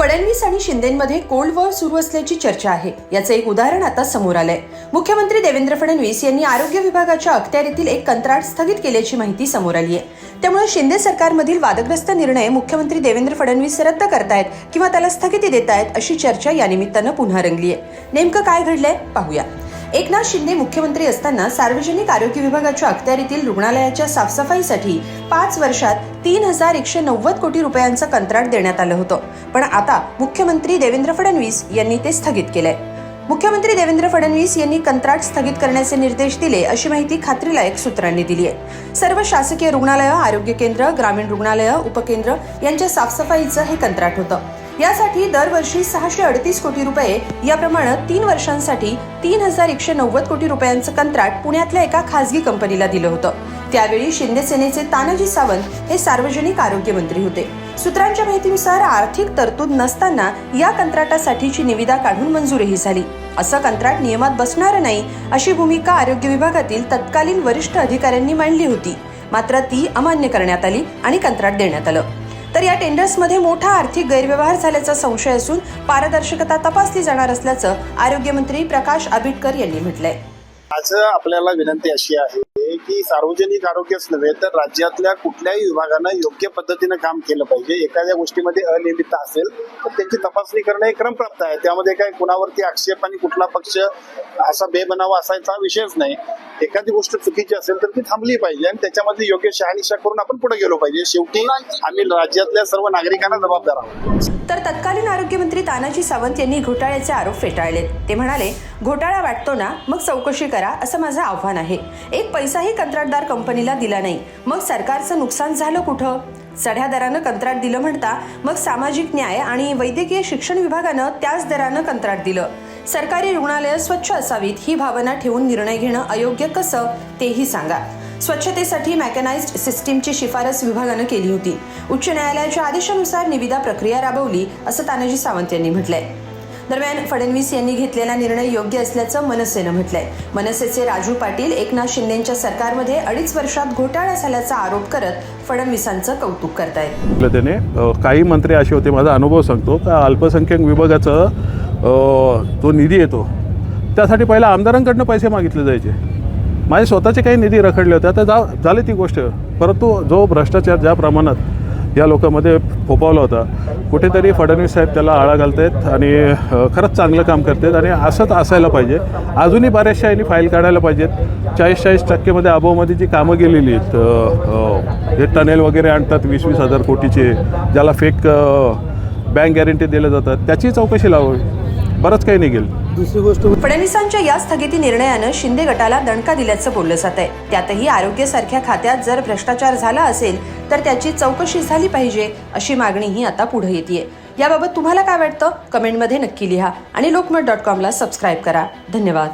फडणवीस आणि शिंदेमध्ये cold war सुरू असल्याची चर्चा आहे. याचं एक उदाहरण आता समोर आलंय. मुख्यमंत्री देवेंद्र फडणवीस यांनी आरोग्य विभागाच्या अखत्यारीतील एक कंत्राट स्थगित केल्याची माहिती समोर आली आहे त्यामुळे शिंदे सरकारमधील वादग्रस्त निर्णय मुख्यमंत्री देवेंद्र फडणवीस रद्द करतायत किंवा त्याला स्थगिती देत आहेत अशी चर्चा यानिमित्तानं पुन्हा रंगली आहे नेमकं काय घडलंय? पाहूया. एकनाथ शिंदे मुख्यमंत्री असताना सार्वजनिक आरोग्य विभागाच्या अखत्यारीतील रुग्णालयाच्या साफसफाईसाठी पाच वर्षात तीन हजार एकशे नव्वद कोटी रुपयांचं कंत्राट देण्यात आलं होतं. पण आता मुख्यमंत्री देवेंद्र फडणवीस यांनी ते स्थगित केलंय. मुख्यमंत्री देवेंद्र फडणवीस यांनी कंत्राट स्थगित करण्याचे निर्देश दिले अशी माहिती खात्रीलायक सूत्रांनी दिली आहे. सर्व शासकीय रुग्णालयं आरोग्य केंद्र ग्रामीण रुग्णालयं उपकेंद्र यांच्या साफसफाईचं हे कंत्राट होतं. यासाठी दरवर्षी सहाशे अडतीस कोटी रुपये याप्रमाणे तीन वर्षांसाठी तीन हजार एकशे नव्वद कोटी रुपयांचं कंत्राट पुण्यातल्या एका खासगी कंपनीला दिलं होतं. त्यावेळी शिंदे सेनेचे तानाजी सावंत हे सार्वजनिक आरोग्य मंत्री होते. सूत्रांच्या माहितीनुसार आर्थिक तरतूद नसताना या कंत्राटासाठीची निविदा काढून मंजुरीही झाली. असं कंत्राट नियमात बसणार नाही अशी भूमिका आरोग्य विभागातील तत्कालीन वरिष्ठ अधिकाऱ्यांनी मांडली होती. मात्र ती अमान्य करण्यात आली आणि कंत्राट देण्यात आलं. तर या टेंडर्समध्ये मोठा आर्थिक गैरव्यवहार झाल्याचा संशय असून पारदर्शकता तपासली जाणार असल्याचं आरोग्यमंत्री प्रकाश आबिटकर यांनी म्हटलंय. आज आपल्याला विनंती अशी आहे की सार्वजनिक आरोग्यच नव्हे तर राज्यातल्या कुठल्याही विभागानं योग्य पद्धतीनं काम केलं पाहिजे. एखाद्या गोष्टीमध्ये अनियमितता असेल तर त्याची तपासणी करणं हे क्रमप्राप्त आहे. त्यामध्ये काय कुणावरती आक्षेप आणि कुठला पक्ष असा बेबनावा असायचा विषयच नाही. एखादी गोष्ट चुकीची असेल तर ती थांबली पाहिजे आणि त्याच्यामध्ये योग्य शहानिशा करून आपण पुढे गेलो पाहिजे. शेवटी आम्ही राज्यातल्या सर्व नागरिकांना जबाबदार आहोत. तर तत्कालीन आरोग्यमंत्री तानाजी सावंत यांनी घोटाळ्याचे आरोप फेटाळले ते म्हणाले घोटाळा वाटतो ना मग चौकशी करा असं माझं आव्हान आहे. एक पैसा पैसाही कंत्राटदार कंपनीला दिला नाही. मग सरकारचं नुकसान झालं कुठं? चढ्या दरानं कंत्राट दिलं म्हणता मग सामाजिक न्याय आणि वैद्यकीय शिक्षण विभागानं त्याच दरानं कंत्राट दिलं. सरकारी रुग्णालयं स्वच्छ असावीत ही भावना ठेवून निर्णय घेणं अयोग्य कसं तेही सांगा. स्वच्छतेसाठी मॅकनाइज्ड सिस्टीमची शिफारस विभागानं केली होती. उच्च न्यायालयाच्या आदेशानुसार निविदा प्रक्रिया राबवली असं तानाजी सावंत यांनी म्हटलंय. दरम्यान फडणवीस यांनी घेतलेला निर्णय योग्य असल्याचं मनसेनं म्हटलंय. मनसेचे राजू पाटील एकनाथ शिंदेच्या सरकारमध्ये अडीच वर्षात घोटाळा झाल्याचा आरोप करत फडणवीसांचं कौतुक करतायत. त्याने काही मंत्री असे होते माझा अनुभव सांगतो. का अल्पसंख्याक विभागाचं जो निधी येतो त्यासाठी पहिला आमदारांकडनं पैसे मागितले जायचे. माझे स्वतःचे काही निधी रखडले होते. आता जा झाले ती गोष्ट. परंतु जो भ्रष्टाचार ज्या प्रमाणात या लोकांमध्ये फोपावला होता. कुठेतरी फडणवीस साहेब त्याला आळा घालतायत आणि खरंच चांगलं काम करतायत आणि असंच असायला पाहिजे. अजूनही बऱ्याचशा यांनी फाईल काढायला पाहिजेत. चाळीस चाळीस टक्केमध्ये अभावमध्ये जी कामं गेलेली आहेत हे टनेल वगैरे आणतात वीस वीस हजार कोटीचे ज्याला फेक बँक गॅरंटी दिल्या जातात त्याची चौकशी लावावी. बरंच काही निघेल. दुसरी गोष्ट फडणवीसांच्या या स्थगिती निर्णयानं शिंदे गटाला दणका दिल्याचं बोललं जात आहे त्यातही आरोग्यासारख्या खात्यात जर भ्रष्टाचार झाला असेल तर त्याची चौकशी झाली पाहिजे अशी मागणीही आता पुढे येते याबाबत तुम्हाला काय वाटतं? कमेंटमध्ये नक्की लिहा आणि लोकमत डॉट कॉमला सबस्क्राईब करा. धन्यवाद.